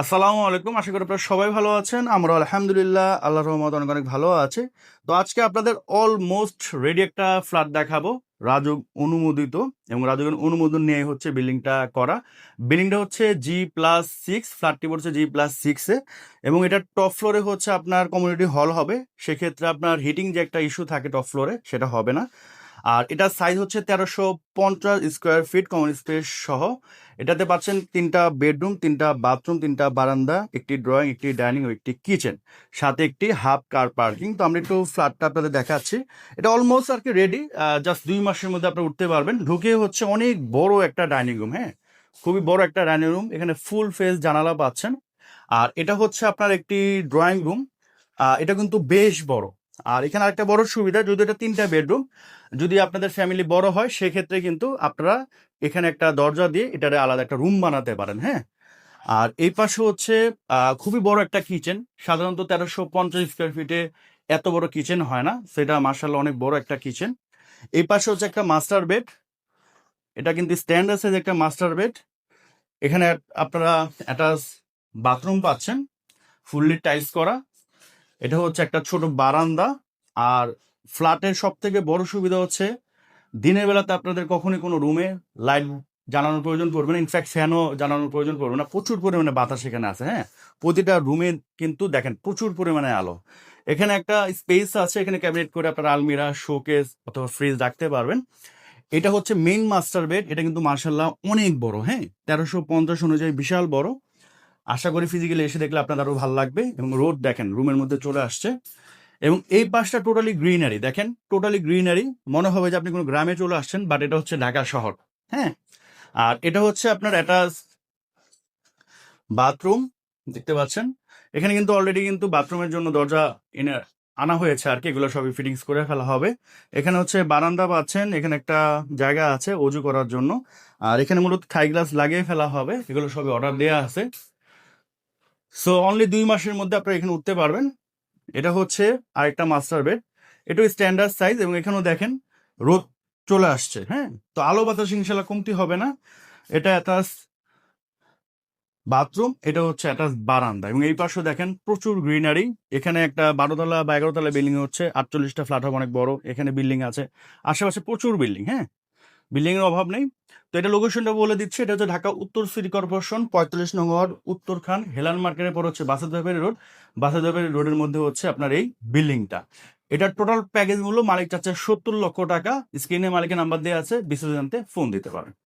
আসসালামু আলাইকুম। আশা করি আপনারা সবাই ভালো আছেন। আমরা আলহামদুলিল্লাহ আল্লাহ রহমত অনেক অনেক ভালো আছে। তো আজকে আপনাদের অলমোস্ট রেডি একটা ফ্ল্যাট দেখাবো। রাজুক অনুমোদিত এবং রাজুকের অনুমোদন নিয়ে হচ্ছে বিল্ডিংটা করা। বিল্ডিংটা হচ্ছে জি প্লাস সিক্স ফ্ল্যাটটি পড়ছে জি প্লাস সিক্সে এবং এটা টপ ফ্লোরে হচ্ছে আপনার কমিউনিটি হল হবে। সেক্ষেত্রে আপনার হিটিং যে একটা ইস্যু থাকে টপ ফ্লোরে সেটা হবে না। আর এটার সাইজ হচ্ছে তেরোশো পঞ্চাশ স্কোয়ার ফিট কমন স্পেস সহ। এটাতে পাচ্ছেন তিনটা বেডরুম তিনটা বাথরুম তিনটা বারান্দা, একটি ড্রয়িং একটি ডাইনিং একটি কিচেন সাথে একটি হাফ কার পার্কিং তো আমরা একটু ফ্ল্যাটটা আপনাদের দেখাচ্ছি। এটা অলমোস্ট আর কি রেডি জাস্ট দুই মাসের মধ্যে আপনি উঠতে পারবেন। ঢুকে হচ্ছে অনেক বড় একটা ডাইনিং রুম হ্যাঁ? খুবই বড় একটা ডাইনিং রুম এখানে ফুল ফেস জানালা পাচ্ছেন। আর এটা হচ্ছে আপনার একটি ড্রয়িং রুম এটা কিন্তু বেশ বড়। আর এখানে আরেকটা বড় সুবিধা, যদি এটা তিনটা বেডরুম, যদি আপনাদের ফ্যামিলি বড় হয়, সেক্ষেত্রে কিন্তু আপনারা এখানে একটা দরজা দিয়ে এটারে আলাদা একটা রুম বানাতে পারেন হ্যাঁ? আর এই পাশে হচ্ছে খুবই বড় একটা কিচেন, সাধারণত তেরোশো পঞ্চাশ স্কোয়ার ফিটে এত বড় কিচেন হয় না, সেটা মার্শাল অনেক বড় একটা কিচেন। এই পাশে হচ্ছে একটা মাস্টার বেড, এটা কিন্তু স্ট্যান্ড আছে যে একটা মাস্টার বেড। এখানে আপনারা অ্যাটাচ বাথরুম পাচ্ছেন ফুললি টাইলস করা। এটা হচ্ছে একটা ছোট বারান্দা, আর ফ্ল্যাটের সব থেকে বড় সুবিধা হচ্ছে দিনের বেলাতে আপনাদের কখনই কোনো রুমে লাইট জানানোর প্রয়োজন পড়বে না, ইনফ্যাক্ট ফ্যানও জানানোর প্রয়োজন পড়বে না, প্রচুর পরিমাণে বাতাস এখানে আছে হ্যাঁ? প্রতিটা রুমে কিন্তু দেখেন প্রচুর পরিমাণে আলো। এখানে একটা স্পেস আছে, এখানে ক্যাবিনেট করে আপনারা আলমিরা, শোকেস অথবা ফ্রিজ রাখতে পারবেন। এটা হচ্ছে মেইন মাস্টার বেড, এটা কিন্তু মার্শাল্লাহ অনেক বড় হ্যাঁ? তেরোশো পঞ্চাশ অনুযায়ী বিশাল বড়। আশা করি ফিজিক্যালি এসে দেখলে আপনার আরও ভালো লাগবে এবং রোড দেখেন রুমের মধ্যে চলে আসছে এবং এই পাশটা টোটালি গ্রিনারি দেখেন টোটালি গ্রিনারি মনে হবে যে আপনি কোনো গ্রামে চলে আসছেন বাট এটা হচ্ছে ঢাকা শহর হ্যাঁ? আর এটা হচ্ছে আপনার অ্যাটাচ বাথরুম দেখতে পাচ্ছেন? এখানে কিন্তু অলরেডি কিন্তু বাথরুমের জন্য দরজা এনে আনা হয়েছে আর কি, এগুলো সবই ফিটিংস করে ফেলা হবে। এখানে হচ্ছে বারান্দা পাচ্ছেন, এখানে একটা জায়গা আছে অজু করার জন্য। আর এখানে মূলত থাই গ্লাস লাগিয়ে ফেলা হবে, এগুলো সবই অর্ডার দেওয়া আছে। সো অনলি দুই মাসের মধ্যে আপনারা এখানে উঠতে পারবেন। এটা হচ্ছে আরেকটা মাস্টার বেড এটাও স্ট্যান্ডার্ড সাইজ এবং এখানেও দেখেন রোদ চলে আসছে হ্যাঁ? তো আলো বাতাস ইনশাল্লাহ কমতি হবে না। এটা অ্যাটাচ বাথরুম এটা হচ্ছে অ্যাটাচ বারান্দা এবং এই পাশে দেখেন প্রচুর গ্রিনারি এখানে একটা বারোতলা বা এগারোতলা বিল্ডিং হচ্ছে, আটচল্লিশটা ফ্ল্যাট হবে, অনেক বড়। এখানে বিল্ডিং আছে। আশেপাশে প্রচুর বিল্ডিং হ্যাঁ? বিল্ডিং এর অভাব নেই। তো এটা লোকেশনটা বলে দিচ্ছি, এটা হচ্ছে ঢাকা উত্তর সিটি কর্পোরেশন, পঁয়তাল্লিশ নগর, উত্তরখান উত্তর খান হেলান মার্কেটের পর হচ্ছে বাসাদাবাড়ি রোড। বাসাদাবাড়ি রোডের মধ্যে হচ্ছে আপনার এই বিল্ডিংটা। এটার টোটাল প্যাকেজ মূল্য মালিক চাচ্ছে সত্তর লক্ষ টাকা। স্ক্রিনে মালিকের নাম্বার দেওয়া আছে বিশেষ জানতে ফোন দিতে পারেন।